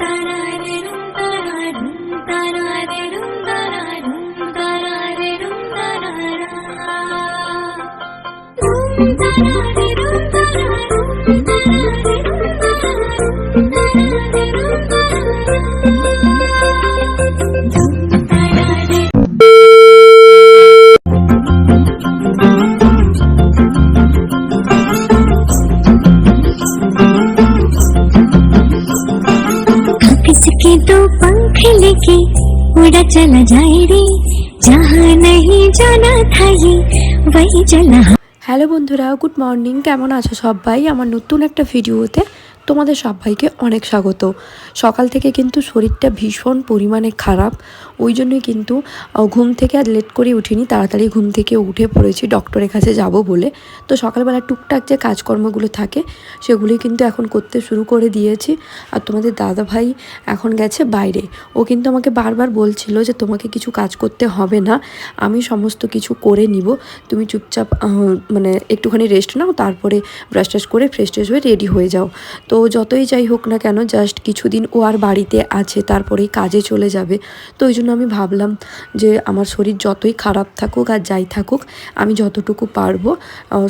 da da da उड़ा चला जाए रे जहाँ नहीं जाना था ये वही चला হ্যালো বন্ধুরা গুড মর্নিং কেমন আছো সবাই আমার নতুন একটা ভিডিওতে তোমাদের সবাইকে অনেক স্বাগত সকাল থেকে কিন্তু শরীরটা ভীষণ পরিমাণে খারাপ ওই জন্যই কিন্তু ঘুম থেকে আর লেট করে উঠিনি, তাড়াতাড়ি ঘুম থেকে উঠে পড়েছি ডক্টরের কাছে যাব বলে। তো সকালবেলা টুকটাক যে কাজকর্মগুলো থাকে সেগুলি কিন্তু এখন করতে শুরু করে দিয়েছি। আর তোমাদের দাদা ভাই এখন গেছে বাইরে। ও কিন্তু আমাকে বারবার বলছিল যে, তোমাকে কিছু কাজ করতে হবে না, আমি সমস্ত কিছু করে নিব। তুমি চুপচাপ মানে একটুখানি রেস্ট নাও, তারপরে ব্রাশ টাশ করে ফ্রেশ ট্রেশ হয়ে রেডি হয়ে যাও। তো যতই যাই হোক না কেন জাস্ট কিছুদিন ও আর বাড়িতে আছে, তারপরেই কাজে চলে যাবে। তো ওই জন্য আমি ভাবলাম যে আমার শরীর যতই খারাপ থাকুক আর যাই থাকুক আমি যতটুকু পারব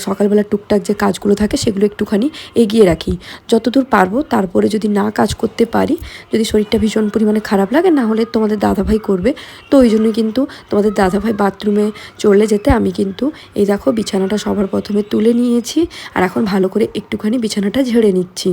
সকালবেলা টুকটাক যে কাজগুলো থাকে সেগুলো একটুখানি এগিয়ে রাখি। যতদূর পারব তারপরে যদি না কাজ করতে পারি যদি শরীরটা ভীষণ পরিমাণে খারাপ লাগে না হলে তোমাদের দাদাভাই করবে। তো ওই জন্যই কিন্তু তোমাদের দাদাভাই বাথরুমে চলে যেতে আমি কিন্তু এই দেখো বিছানাটা সবার প্রথমে তুলে নিয়েছি আর এখন ভালো করে একটুখানি বিছানাটা ঝেড়ে নিচ্ছি।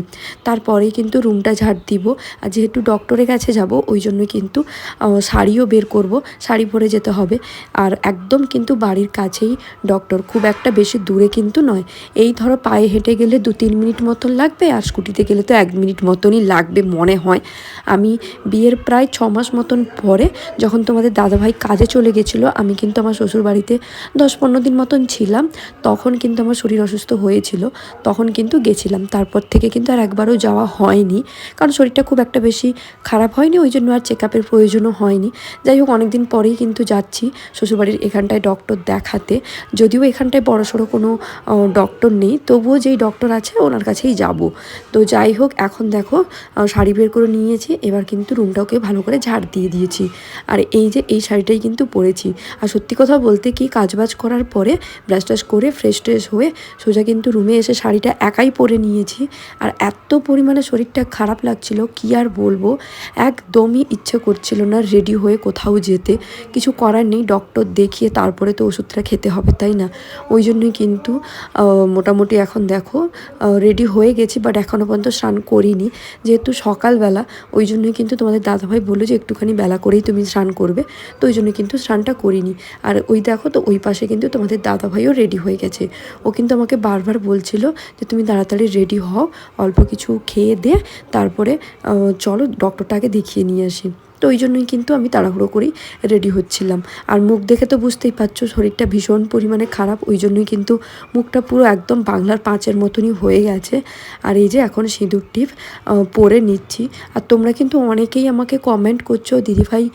তারপরেই কিন্তু রুমটা ঝাড় দিব। আর যেহেতু ডক্টরের কাছে যাব ওই জন্য কিন্তু আহ, শাড়িও বের করব, শাড়ি পরে যেতে হবে। আর একদম কিন্তু বাড়ির কাছেই ডক্টর, খুব একটা বেশি দূরে কিন্তু নয়। এই ধরো পায়ে হেঁটে গেলে দু তিন মিনিট মতন লাগবে আর স্কুটিতে গেলে তো এক মিনিট মতনই লাগবে মনে হয়। আমি বিয়ের প্রায় ছ মাস মতন পরে যখন তোমাদের দাদাভাই কাজে চলে গেছিল, আমি কিন্তু আমার শ্বশুর বাড়িতে দশ পনেরো দিন মতন ছিলাম, তখন কিন্তু আমার শরীর অসুস্থ হয়েছিল, তখন কিন্তু গেছিলাম। তারপর থেকে কিন্তু আর একবারও যাওয়া হয়নি, কারণ শরীরটা খুব একটা বেশি খারাপ হয়নি, ওই জন্য আর চেক আপের প্রয়োজনও হয়নি। যাই হোক অনেক দিন পরেই কিন্তু যাচ্ছি শ্বশুরবাড়ির এখানটায় ডক্টর দেখাতে। যদিও এখানটায় বড়সড় কোনো ডক্টর নেই, তবুও যেই ডক্টর আছে ওনার কাছেই যাব। তো যাই হোক, এখন দেখো শাড়ি বের করে নিয়েছি, এবার কিন্তু রুমটাকে ভালো করে ঝাড় দিয়ে দিয়েছি। আর এই যে, এই শাড়িটাই কিন্তু পরেছি। আর সত্যি কথা বলতে কি, কাজবাজ করার পরে ব্রাশ টাশ করে ফ্রেশ ট্রেশ হয়ে সোজা কিন্তু রুমে এসে শাড়িটা একাই পরে নিয়েছি। আর এত পরিমাণে শরীরটা খারাপ লাগছিল, কি আর বলব? একদমই ইচ্ছে করছিল না রেডি হয়ে কোথাও যেতে। কিছু করার নেই ডক্টর দেখিয়ে তারপরে তো ওষুধটা খেতে হবে, তাই না? ওই জন্যই কিন্তু মোটামুটি এখন দেখো রেডি হয়ে গেছি বাট এখনও পর্যন্ত স্নান করিনি। যেহেতু সকালবেলা, ওই জন্যই কিন্তু তোমাদের দাদাভাই বলল যে একটুখানি বেলা করেই তুমি স্নান করবে, তো ওই জন্য কিন্তু স্নানটা করিনি। আর ওই দেখো তো, ওই পাশে কিন্তু তোমাদের দাদাভাইও রেডি হয়ে গেছে। ও কিন্তু আমাকে বারবার বলছিল যে তুমি তাড়াতাড়ি রেডি হও, অল্প কিছু খেয়ে দে, তারপরে চলো ডক্টরটাকে দেখিয়ে নিয়ে আসি। তো ওই জন্যই কিন্তু আমি তাড়াহুড়ো করেই রেডি হচ্ছিলাম। আর মুখ দেখে তো বুঝতেই পারছ, শরীরটা ভীষণ পরিমাণে খারাপ, ওই জন্যই কিন্তু মুখটা পুরো একদম বাংলার পাঁচের মতনই হয়ে গেছে। আর এই যে এখন সিঁদুর টিপ পরে নিচ্ছি। আর তোমরা কিন্তু অনেকেই আমাকে কমেন্ট করছ দিদিভাই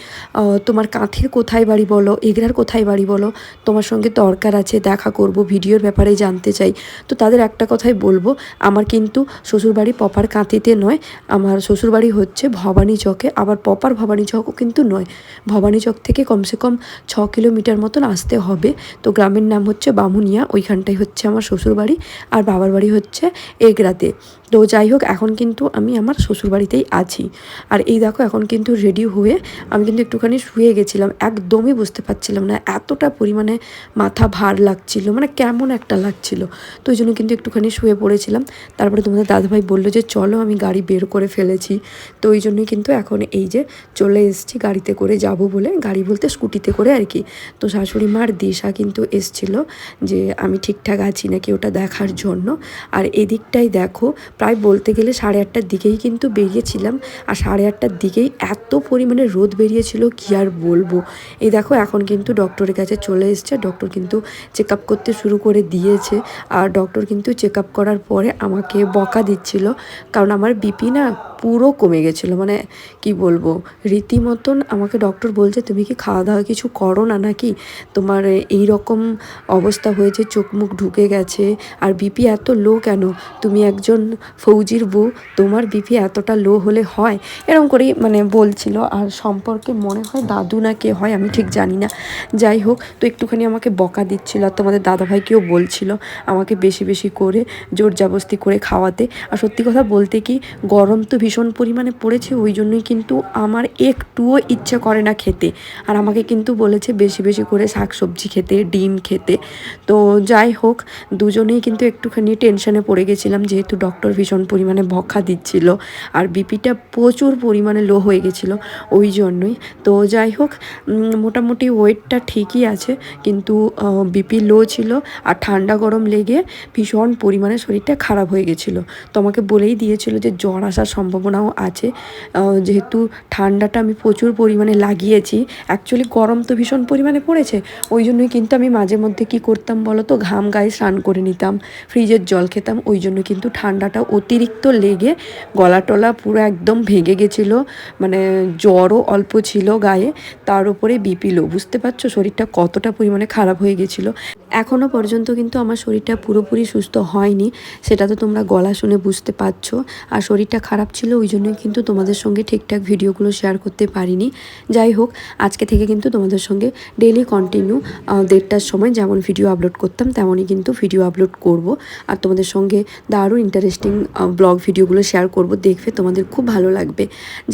তোমার কাঁথের কোথায় বাড়ি বলো? এগরার কোথায় বাড়ি বলো? তোমার সঙ্গে দরকার আছে, দেখা করব, ভিডিওর ব্যাপারে জানতে চাই। তো তাদের একটা কথাই বলব, আমার কিন্তু শ্বশুরবাড়ি পপার কাঁথিতে নয়, আমার শ্বশুরবাড়ি হচ্ছে ভবানী চকে আবার পপার ভবানী চকও কিন্তু নয়। ভবানী চক থেকে কমসে কম ছ কিলোমিটার মতন আসতে হবে। তো গ্রামের নাম হচ্ছে বামুনিয়া, ওইখানটাই হচ্ছে আমার শ্বশুরবাড়ি আর বাবার বাড়ি হচ্ছে এগরাতে। তো যাই হোক, এখন কিন্তু আমি আমার শ্বশুরবাড়িতেই আছি। আর এই দেখো, এখন কিন্তু রেডি হয়ে আমি কিন্তু একটুখানি শুয়ে গেছিলাম। একদমই বুঝতে পারছিলাম না এতটা পরিমাণে মাথা ভার লাগছিল মানে কেমন একটা লাগছিল। তো ওই জন্য কিন্তু একটুখানি শুয়ে পড়েছিলাম। তারপরে তোমাদের দাদাভাই বলল যে, চলো, আমি গাড়ি বের করে ফেলেছি। তো ওই জন্যই কিন্তু এখন এই যে চলে এসেছি গাড়িতে করে যাব বলে। গাড়ি বলতে স্কুটিতে করে আর কি। তো শাশুড়ি মার দিশা কিন্তু এসছিল যে আমি ঠিকঠাক আছি নাকি ওটা দেখার জন্য। আর এদিকটাই দেখো, প্রায় বলতে গেলে সাড়ে আটটার দিকেই কিন্তু বেরিয়েছিলাম। আর সাড়ে আটটার দিকেই এত পরিমাণে রোদ বেরিয়েছিল, কি আর বলব? এই দেখো, এখন কিন্তু ডক্টরের কাছে চলে এসছে। ডক্টর কিন্তু চেক আপ করতে শুরু করে দিয়েছে। আর ডক্টর কিন্তু চেক আপ করার পরে আমাকে বকা দিচ্ছিল। কারণ আমার বিপি না পুরো কমে গেছিল। মানে কি বলব রীতিমতন আমাকে ডক্টর বলছে, তুমি কি খাওয়া দাওয়া কিছু করো না নাকি? তোমার এই রকম অবস্থা হয়েছে, চোখ মুখ ঢুকে গেছে। আর বিপি এত লো কেন? তুমি একজন ফৌজির বউ, তোমার বিপি এতটা লো হলে হয়? এরকম করেই মানে বলছিল। আর সম্পর্কে মনে হয় দাদু না কে হয়, আমি ঠিক জানি না। যাই হোক, তো একটুখানি আমাকে বকা দিচ্ছিল। আর তোমাদের দাদাভাইকেও বলছিল আমাকে বেশি বেশি করে জোর জাবস্তি করে খাওয়াতে। আর সত্যি কথা বলতে কি, গরম তো ভীষণ পরিমাণে পড়েছে, ওই জন্যই কিন্তু আমার একটুও ইচ্ছে করে না খেতে। আর আমাকে কিন্তু বলেছে বেশি বেশি করে শাক সবজি খেতে, ডিম খেতে। তো যাই হোক, দুজনেই কিন্তু একটুখানি টেনশনে পড়ে গেছিলাম যেহেতু ডক্টর ভীষণ পরিমাণে বকা দিচ্ছিল আর বিপিটা প্রচুর পরিমাণে লো হয়ে গেছিল ওই জন্যই। তো যাই হোক মোটামুটি ওয়েটটা ঠিকই আছে কিন্তু বিপি লো ছিল আর ঠান্ডা গরম লেগে ভীষণ পরিমাণে শরীরটা খারাপ হয়ে গেছিল। তো আমাকে বলেই দিয়েছিল যে জ্বর আসার সম্ভাবনাও আছে। যেহেতু যেহেতু ঠান্ডাটা আমি প্রচুর পরিমাণে লাগিয়েছি। অ্যাকচুয়ালি গরম তো ভীষণ পরিমাণে পড়েছে। ওই জন্যই কিন্তু আমি মাঝে মধ্যে কি করতাম বলো তো ঘাম গায়ে স্নান করে নিতাম, ফ্রিজের জল খেতাম। ওই জন্য কিন্তু ঠান্ডাটা অতিরিক্ত লেগে গলা টলা পুরো একদম ভেঙে গেছিল। মানে জ্বরও অল্প ছিল গায়ে, তার উপরে বিপি লো বুঝতে পারছ? শরীরটা কতটা পরিমাণে খারাপ হয়ে গেছিল। এখনও পর্যন্ত কিন্তু আমার শরীরটা পুরোপুরি সুস্থ হয়নি। সেটা তো তোমরা গলা শুনে বুঝতে পারছ। আর শরীরটা খারাপ ছিল, ওই জন্যই কিন্তু তোমাদের সঙ্গে ঠিকঠাক ভিডিওগুলো শেয়ার করতে পারিনি। যাই হোক, আজকে থেকে কিন্তু তোমাদের সঙ্গে ডেলি কন্টিনিউ দেড়টার সময় যেমন ভিডিও আপলোড করতাম, তেমনই কিন্তু ভিডিও আপলোড করব। আর তোমাদের সঙ্গে দারুণ ইন্টারেস্টিং ব্লগ ভিডিওগুলো শেয়ার করব। দেখবে তোমাদের খুব ভালো লাগবে।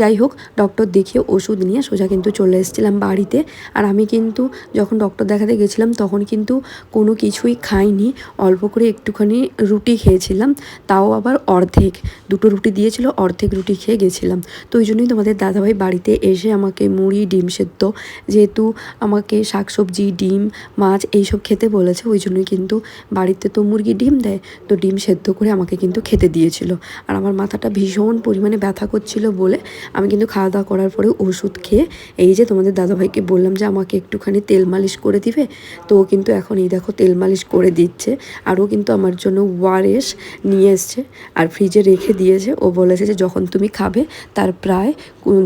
যাই হোক ডক্টর দেখিয়ে ওষুধ নিয়ে সোজা কিন্তু চলে এসেছিলাম বাড়িতে। আর আমি কিন্তু যখন ডক্টর দেখাতে গেছিলাম, তখন কিন্তু কোনো কিছুই খাইনি। অল্প করে একটুখানি রুটি খেয়েছিলাম, তাও আবার অর্ধেক। দুটো রুটি দিয়েছিল, অর্ধেক রুটি খেয়ে গেছিলাম। তো ওই জন্যই তোমাদের দাদাভাই বাড়িতে এসে আমাকে মুড়ি, ডিম সেদ্ধ, যেহেতু আমাকে শাকসবজি, ডিম, মাছ এইসব খেতে বলেছে, ওই জন্যই কিন্তু বাড়িতে তো মুরগি ডিম দেয়, তো ডিম সেদ্ধ করে আমাকে কিন্তু খেতে দিয়েছিল। আর আমার মাথাটা ভীষণ পরিমাণে ব্যথা করছিল বলে আমি কিন্তু খাওয়া দাওয়া করার পরে ওষুধ খেয়ে, এই যে তোমাদের দাদাভাইকে বললাম যে আমাকে একটুখানি তেল মালিশ করে দিবে, তো ও কিন্তু এখন এই দেখো তেল মালিশ করে দিচ্ছে, আর ও কিন্তু আমার জন্য ওয়ারেস নিয়ে এসছে, আর ফ্রিজে রেখে দিয়েছে, ও বলেছে যে যখন তুমি খাবে, তার প্রায়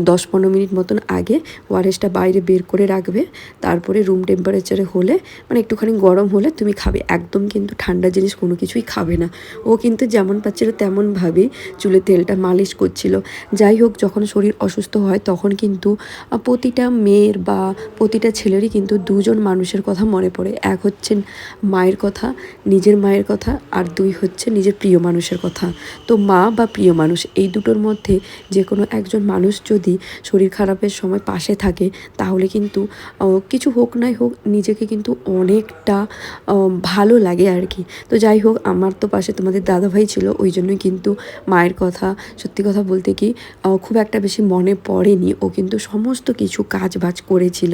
দশ পনেরো মিনিট মতন আগে ওয়ারেসটা বাইরে বের করে রাখবে। তারপরে রুম টেম্পারেচারে হলে মানে একটুখানি গরম হলে তুমি খাবে। একদম কিন্তু ঠান্ডা জিনিস কোনো কিছুই খাবে না। ও কিন্তু যেমন পাচ্ছিল তেমনভাবেই চুলে তেলটা মালিশ করছিল। যাই হোক, যখন শরীর অসুস্থ হয়, তখন কিন্তু প্রতিটা মেয়ের বা প্রতিটা ছেলেরই কিন্তু দুজন মানুষের কথা মনে পড়ে। এক হচ্ছেন মায়ের কথা, নিজের মায়ের কথা, আর দুই হচ্ছে নিজের প্রিয় মানুষের কথা। তো মা বা প্রিয় মানুষ, এই দুটোর মধ্যে যে কোনো একজন মানুষ যদি শরীর খারাপের সময় পাশে থাকে, তাহলে কিন্তু কিছু হোক নাই হোক, নিজেকে কিন্তু অনেকটা ভালো লাগে আর কি তো যাই হোক, আমার তো পাশে তোমাদের দাদাভাই ছিল, ওই জন্যই কিন্তু মায়ের কথা, সত্যি কথা বলতে কি খুব একটা বেশি মনে পড়েনি। ও কিন্তু সমস্ত কিছু কাজ বাজ করেছিল,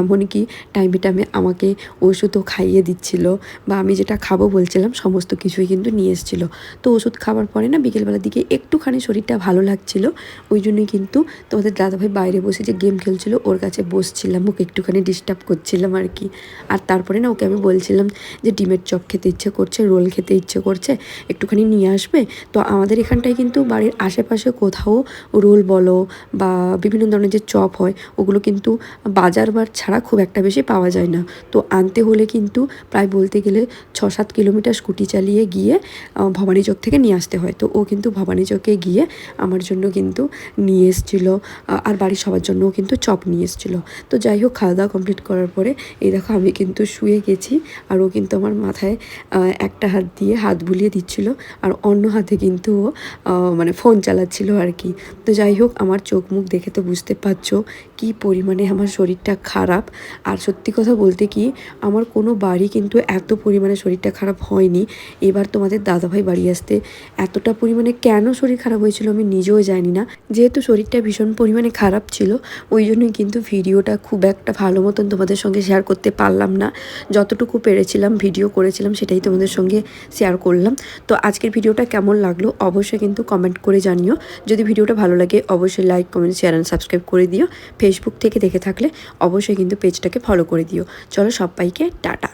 এমনকি টাইমে টাইমে আমাকে ওষুধও খাইয়ে দিচ্ছিল, বা আমি যেটা খাব বলছিলাম, সমস্ত কিছুই কিন্তু নিয়ে এসেছিল। তো ওষুধ খাওয়ার পরে না, বিকেলবেলার দিকে একটুখানি শরীরটা ভালো লাগছিল, ওই জন্যই কিন্তু তোমাদের দাদাভাই বাইরে বসে যে গেম খেলছিল ওর কাছে বসছিলাম ওকে একটুখানি ডিস্টার্ব করছিলাম আর কি। আর তারপরে না ওকে আমি বলছিলাম যে ডিমের চপ খেতে ইচ্ছে করছে রোল খেতে ইচ্ছে করছে একটুখানি নিয়ে আসবে। তো আমাদের এখানটায় কিন্তু বাড়ির আশেপাশে কোথাও রোল বলো বা বিভিন্ন ধরনের যে চপ হয় ওগুলো কিন্তু বাজার বার ছাড়া খুব একটা বেশি পাওয়া যায় না। তো আনতে হলে কিন্তু প্রায় বলতে গেলে ছ সাত কিলোমিটার স্কুটি চালিয়ে গিয়ে আহ, ভবানী চক থেকে নিয়ে আসতে হয়। তো ও কিন্তু ভবানী চকে গিয়ে আমার জন্য কিন্তু নিয়ে এসেছিল আর বাড়ির সবার জন্যও কিন্তু চপ নিয়ে এসেছিল। তো যাই হোক, খাওয়া দাওয়া কমপ্লিট করার পরে, এই দেখো আমি কিন্তু শুয়ে গেছি, আর ও কিন্তু আমার মাথায় একটা হাত দিয়ে হাত বুলিয়ে দিচ্ছিল, আর অন্য হাতে কিন্তু ও মানে ফোন চালাচ্ছিল আর কি। তো যাই হোক, আমার চোখ মুখ দেখে তো বুঝতে পারছ কি পরিমাণে আমার শরীরটা খারাপ। আর সত্যি কথা বলতে কি, আমার কোনো বাড়ি কিন্তু এত পরিমাণে শরীরটা খারাপ হয়নি। এবার তোমাদের দাদাভাই বাড়ি আসতে এতটা পরিমাণে কেন শরীর খারাপ হয়েছিল আমি নিজেও জানি না। যেহেতু শরীরটা ভীষণ পরিমাণে খারাপ ছিল। ওই জন্যই কিন্তু ভিডিওটা খুব একটা ভালো মতন তোমাদের সঙ্গে শেয়ার করতে পারলাম না। যতটুকু পেরেছিলাম ভিডিও করেছিলাম, সেটাই তোমাদের সঙ্গে শেয়ার করলাম। তো আজকের ভিডিওটা কেমন লাগল অবশ্যই কিন্তু কমেন্ট করে জানিও। যদি ভিডিওটা ভালো লাগে, অবশ্যই like comment share and subscribe করে দিও। ফেসবুক থেকে দেখে থাকলে অবশ্যই কিন্তু পেজটাকে ফলো করে দিও। চলো সবাইকে টাটা।